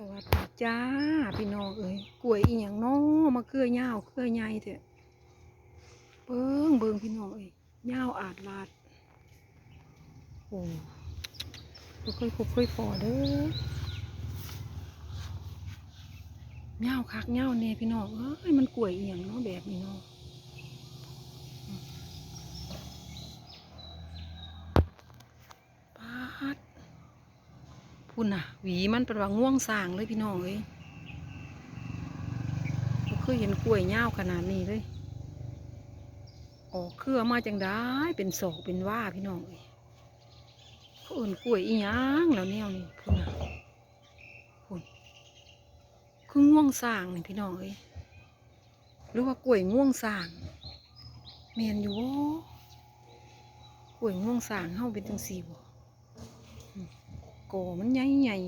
สวัสดีจ้า พี่น้องเอ้ยกล้วยอีหยังน้อมาเครือยาวเครือใหญ่เถอะเบิ่งเบิ่งพี่น้องเอ้ยยาวอาดลาดโอ้บ่ค่อยพบค่อยพอเด้อยาวคักยาวแน่พี่น้องเอ้ยมันกล้วยอีหยังเนาะแบบนี้เนาะอืมปาด พุ่นน่ะ หวีมันเป็นว่าง่วงสางเลยพี่น้องเอ้ยเคยเห็นกล้วยยาขนาดนี้เลยออกเครือมาจังได้เป็นศอกเป็นว่าพี่น้องเอ้ยเขาเอิ่นกล้วยอีหยังแล้วแนวนี้พุ่นน่ะพุ่นคือง่วงสางนี่พี่น้องเอ้ยหรือว่ากล้วยง่วงสางเมียนอยู่กล้วยง่วงสางเฮาเป็นจังซี่บ่ โกมันใหญ่ใหญ่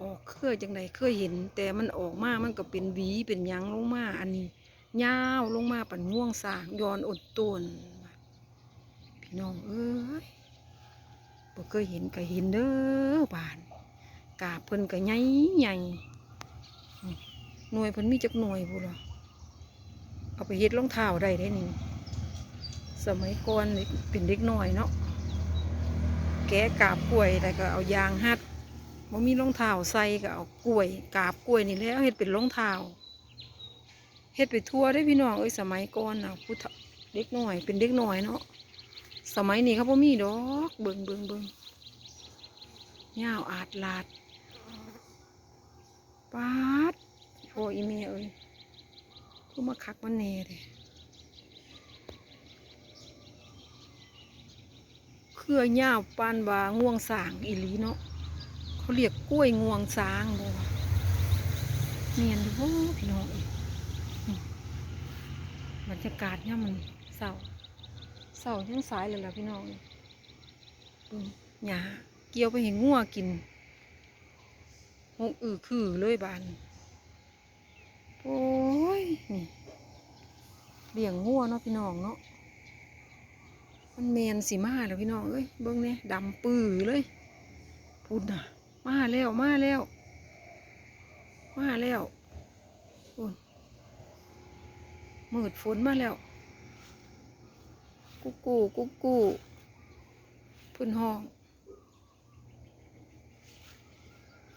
ออกเคยจังใดเคยเห็น แต่มันออกมามันก็เป็นหวีเป็นยังลงมาอันนี้ยาวลงมาปั่นง่วงสางย้อนอดต้นพี่น้องเอ้ยบ่เคยเห็นก็เห็นเด้อบานกาบเพิ่นก็ใหญ่ใหญ่หน่วยเพิ่นมีจักหน่วยพูดหรอเอาไปเฮ็ดรองเท้าได้ได้นี่สมัยก่อนเป็นเด็กน้อยเนาะ แกะกาบกล้วยแล้วก็เอายางหัดบ่มีรองเท้าใส่ก็เอากล้วย กาบกล้วยนี่แล้วเฮ็ดเป็นรองเท้าเฮ็ดไปทั่วได้พี่น้องเอ้ยสมัยก่อนน่ะผู้เฒ่าเด็กน้อย เป็นเด็กหน้อยเนาะสมัยนี้เขาบ่มีดอกเบิ่งเบิ่งเบิ่งยาวอาดลาดปาดโอ้อีเมียเอ้ยคือมาคักมันแน่เลย เครือยาปานว่าง่วงสางอีหลีเนาะเขาเรียกกล้วยง่วงสางบ่วเนียนอยู่พี่น้องบรรยากาศเนี่ยมันเศร้าเศร้ายังสายเลยล่ะพี่น้องเอ้ยเบิ่งหญ้าเกี่ยวไปเห็นงัวกินหงอือคือเลยบานโอ้ยนี่เลี้ยงงัวเนาะพี่น้องเนาะ แมนสิมาแล้วพี่น้องเอ้ยเบิ้งเนี่ยดำปื้อเลยพูดน่ะ มาแล้วมาแล้ว มาแล้วพูนมืดฝนมาแล้ว กุ๊กกูกุ๊กกูพื้นห้อง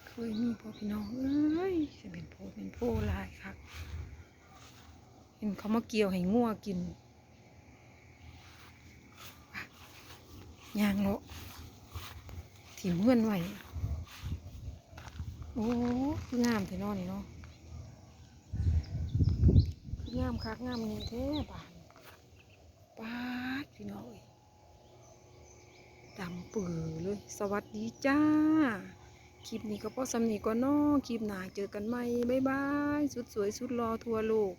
เคยมีพ่อพี่น้องเอ้ยจะเป็นโพเป็นโพลายครับเห็นเขามาเกี่ยวให้งัวกิน ยางเลาะถิ่มเงื่อนไหวโอ้งามแต่นอนนี่เนาะคืองามคักงามนี่แท้บานปาดพี่น้องเอ้ยดำปือเลย สวัสดีจ้า คลิปนี้ก็พอสำนีก็นอคลิปหนาเจอกันใหม่ บ๊ายบาย สุดสวยสุดรอทัวโลก